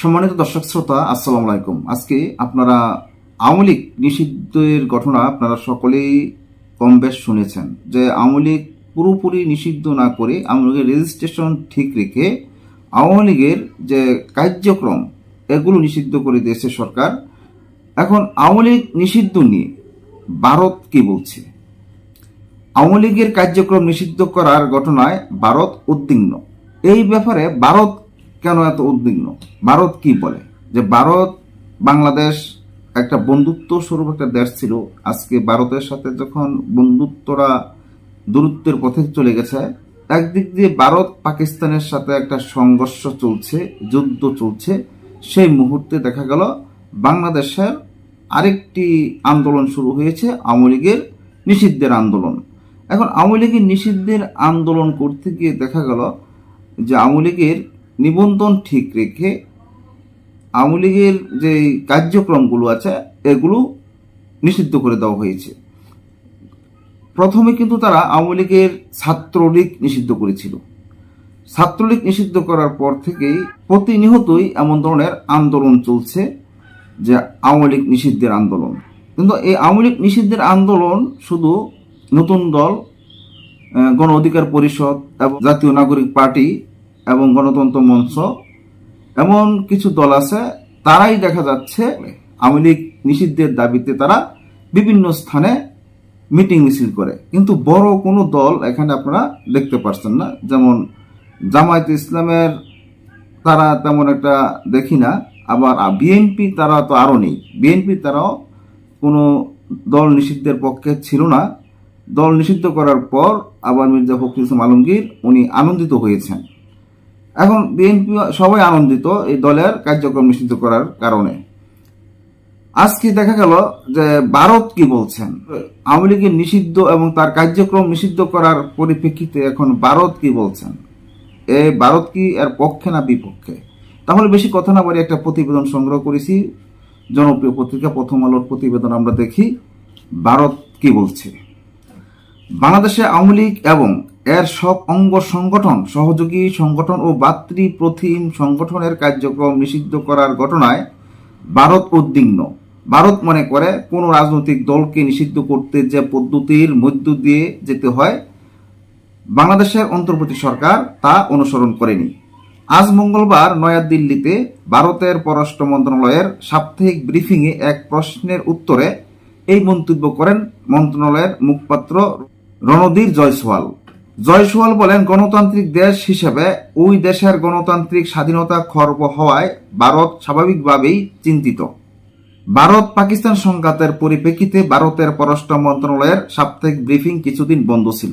সম্মানিত দর্শক শ্রোতা, আসসালামু আলাইকুম। আজকে আপনারা আওয়ামী লীগ নিষিদ্ধের ঘটনা আপনারা সকলেই কম বেশ শুনেছেন যে আওয়ামী লীগ পুরোপুরি নিষিদ্ধ না করে আওয়ামী লীগের রেজিস্ট্রেশন ঠিক রেখে আওয়ামী লীগের যে কার্যক্রম, এগুলো নিষিদ্ধ করে দিয়েছে সরকার। এখন আওয়ামী লীগ নিষিদ্ধ নিয়ে ভারত কি বলছে? আওয়ামী লীগের কার্যক্রম নিষিদ্ধ করার ঘটনায় ভারত উদ্বিগ্ন। এই ব্যাপারে ভারত কেন এত উদ্বিগ্ন? ভারত কি বলে? যে ভারত, বাংলাদেশ একটা বন্ধুত্ব স্বরূপ একটা দেশ ছিল। আজকে ভারতের সাথে যখন বন্ধুত্বরা দূরত্বের পথে চলে গেছে, একদিক দিয়ে ভারত পাকিস্তানের সাথে একটা সংঘর্ষ চলছে, যুদ্ধ চলছে, সেই মুহূর্তে দেখা গেল বাংলাদেশের আরেকটি আন্দোলন শুরু হয়েছে, আওয়ামী লীগের নিষিদ্ধের আন্দোলন। এখন আওয়ামী লীগের নিষিদ্ধের আন্দোলন করতে গিয়ে দেখা গেল যে আওয়ামী লীগের নিবন্ধন ঠিক রেখে আওয়ামী লীগের যে কার্যক্রমগুলো আছে, এগুলো নিষিদ্ধ করে দেওয়া হয়েছে। প্রথমে কিন্তু তারা আওয়ামী লীগের ছাত্রলীগ নিষিদ্ধ করেছিল। ছাত্রলীগ নিষিদ্ধ করার পর থেকেই প্রতিনিয়তই এমন ধরনের আন্দোলন চলছে যে আওয়ামী লীগ নিষিদ্ধের আন্দোলন। কিন্তু এই আওয়ামী লীগ নিষিদ্ধের আন্দোলন শুধু নতুন দল গণ অধিকার পরিষদ এবং জাতীয় নাগরিক পার্টি এবং গণতন্ত্র মঞ্চ, এমন কিছু দল আছে, তারাই দেখা যাচ্ছে আওয়ামী লীগ নিষিদ্ধের দাবিতে তারা বিভিন্ন স্থানে মিটিং মিছিল করে। কিন্তু বড় কোনো দল এখানে আপনারা দেখতে পারছেন না। যেমন জামায়াত ইসলামের তারা তেমন একটা দেখি না, আবার বিএনপি তারা তো আরও নেই। বিএনপি তারাও কোনো দল নিষিদ্ধের পক্ষে ছিল না। দল নিষিদ্ধ করার পর আবার মির্জা ফখরুল ইসলাম আলমগীর, উনি আনন্দিত হয়েছেন। এখন বিএনপি সবাই আনন্দিত এই দলের কার্যক্রম নিষিদ্ধ করার কারণে। আজকে দেখা গেল যে ভারত কি বলছেন? আওয়ামী লীগের নিষিদ্ধ এবং তার কার্যক্রম নিষিদ্ধ করার পরিপ্রেক্ষিতে এখন ভারত কি বলছেন? এ ভারত কি এর পক্ষে না বিপক্ষে? তাহলে বেশি কথা না বলে একটা প্রতিবেদন সংগ্রহ করেছি। জনপ্রিয় পত্রিকা প্রথম আলোর প্রতিবেদন আমরা দেখি। ভারত কি বলছে? বাংলাদেশে আওয়ামী লীগ এবং এর সব অঙ্গ সংগঠন, সহযোগী সংগঠন ও বাতৃ প্রথিম সংগঠনের কার্যক্রম নিষিদ্ধ করার ঘটনায় ভারত উদ্বিগ্ন। ভারত মনে করে কোন রাজনৈতিক দলকে নিষিদ্ধ করতে যে পদ্ধতির মধ্য দিয়ে যেতে হয়, বাংলাদেশের অন্তর্বর্তী সরকার তা অনুসরণ করেনি। আজ মঙ্গলবার নয়াদিল্লিতে ভারতের পররাষ্ট্র মন্ত্রণালয়ের সাপ্তাহিক ব্রিফিংয়ে এক প্রশ্নের উত্তরে এই মন্তব্য করেন মন্ত্রণালয়ের মুখপাত্র রণধীর জয়সওয়াল। জয়সওয়াল বলেন, গণতান্ত্রিক দেশ হিসেবে ওই দেশের গণতান্ত্রিক স্বাধীনতা খর্ব হওয়ায় ভারত স্বাভাবিকভাবেই চিন্তিত। ভারত পাকিস্তান সংঘাতের পরিপ্রেক্ষিতে ভারতের পররাষ্ট্র মন্ত্রণালয়ের সাপ্তাহিক ব্রিফিং কিছুদিন বন্ধ ছিল।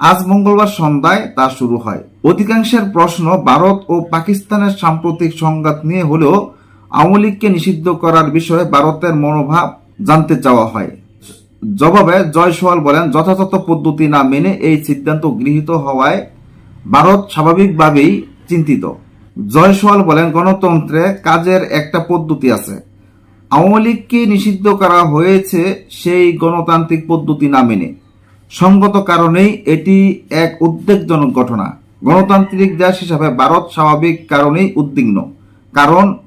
আজ মঙ্গলবার সন্ধ্যায় তা শুরু হয়। অধিকাংশের প্রশ্ন ভারত ও পাকিস্তানের সাম্প্রতিক সংঘাত নিয়ে হলেও আওয়ামী লীগকে নিষিদ্ধ করার বিষয়ে ভারতের মনোভাব জানতে চাওয়া হয়। জবাবে জয়সওয়াল বলেন, যথাযথ পদ্ধতি না মেনে এই সিদ্ধান্ত গৃহীত হওয়ায় ভারত স্বাভাবিকভাবেই চিন্তিত। জয়সওয়াল বলেন, গণতন্ত্রে কাজের একটা পদ্ধতি আছে। আওয়ামী লীগকে নিষিদ্ধ করা হয়েছে সেই গণতান্ত্রিক পদ্ধতি না মেনে। সঙ্গত কারণেই এটি এক উদ্বেগজনক ঘটনা। গণতান্ত্রিক দেশ হিসাবে ভারত স্বাভাবিক কারণেই উদ্বিগ্ন। কারণ,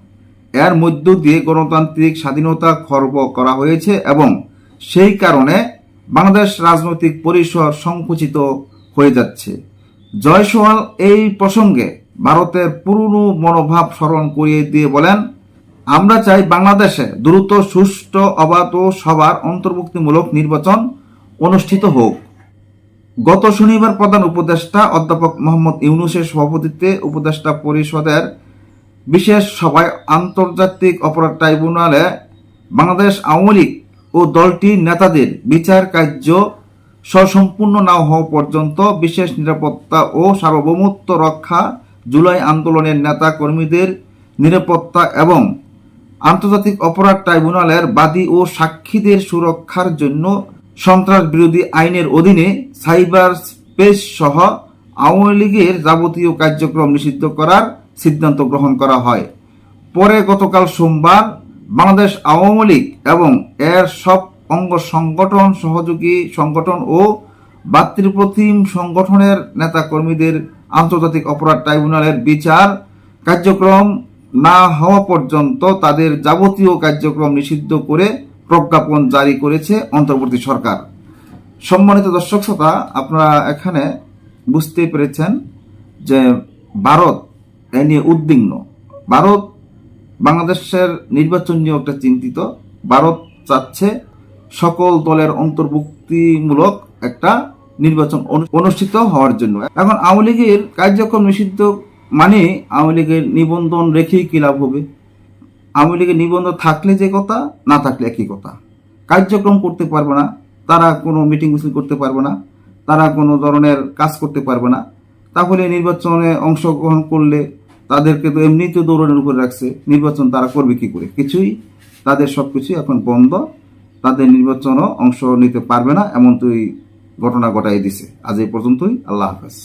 এর মধ্য দিয়ে গণতান্ত্রিক স্বাধীনতা খর্ব করা হয়েছে এবং সেই কারণে বাংলাদেশ রাজনৈতিক পরিসর সংকুচিত হয়ে যাচ্ছে। জয়সওয়াল এই প্রসঙ্গে ভারতের পুরনো মনোভাব স্মরণ করিয়ে দিয়ে বলেন, আমরা চাই বাংলাদেশে দ্রুত সুষ্ঠু, অবাধ ও সবার অন্তর্ভুক্তিমূলক নির্বাচন অনুষ্ঠিত হোক। গত শনিবার প্রধান উপদেষ্টা অধ্যাপক মোহাম্মদ ইউনুসের সভাপতিত্বে উপদেষ্টা পরিষদের বিশেষ সভায় আন্তর্জাতিক অপরাধ ট্রাইব্যুনালে বাংলাদেশ আওয়ামী লীগ ও দলটির নেতাদের বিচার কার্য স্বসম্পূর্ণ না হওয়া পর্যন্ত বিশেষ নিরাপত্তা ও সার্বভৌমত্ব রক্ষা জুলাই আন্দোলনের নেতা কর্মীদের নিরাপত্তা এবং আন্তর্জাতিক অপরাধ ট্রাইব্যুনালের বাদী ও সাক্ষীদের সুরক্ষার জন্য সন্ত্রাস বিরোধী আইনের অধীনে সাইবার স্পেস সহ আওয়ামী লীগের যাবতীয় কার্যক্রম নিষিদ্ধ করার সিদ্ধান্ত গ্রহণ করা হয়। পরে গতকাল সোমবার বাংলাদেশ আওয়ামী লীগ এবং এর সব অঙ্গ সংগঠন, সহযোগী সংগঠন ও বাতৃপ্রতিম সংগঠনের নেতাকর্মীদের আন্তর্জাতিক অপরাধ ট্রাইব্যুনালের বিচার কার্যক্রম না হওয়া পর্যন্ত তাদের যাবতীয় কার্যক্রম নিষিদ্ধ করে প্রজ্ঞাপন জারি করেছে অন্তর্বর্তী সরকার। সম্মানিত দর্শক শ্রোতা, আপনারা এখানে বুঝতে পেরেছেন যে ভারত এ নিয়ে উদ্বিগ্ন। ভারত বাংলাদেশের নির্বাচন নিয়ে একটা চিন্তিত। ভারত চাচ্ছে সকল দলের অন্তর্ভুক্তিমূলক একটা নির্বাচন অনু- অনুষ্ঠিত হওয়ার জন্য। এখন আওয়ামী লীগের কার্যক্রম নিষিদ্ধ মানে আওয়ামী লীগের নিবন্ধন রেখেই কি লাভ হবে? আওয়ামী লীগের নিবন্ধন থাকলে যে কথা, না থাকলে একই কথা। কার্যক্রম করতে পারবে না, তারা কোনো মিটিং মিছিল করতে পারবে না, তারা কোনো ধরনের কাজ করতে পারবে না। তাহলে নির্বাচনে অংশগ্রহণ করলে তাদেরকে তো এমনিতেও দৌড়ানোর উপরে রাখছে, নির্বাচন তারা করবে কি করে? কিছুই তাদের সব কিছুই এখন বন্ধ, তাদের নির্বাচনও অংশ নিতে পারবে না এমন তুই ঘটনা ঘটাই দিছে। আজ এই পর্যন্তই, আল্লাহ হাফেজ।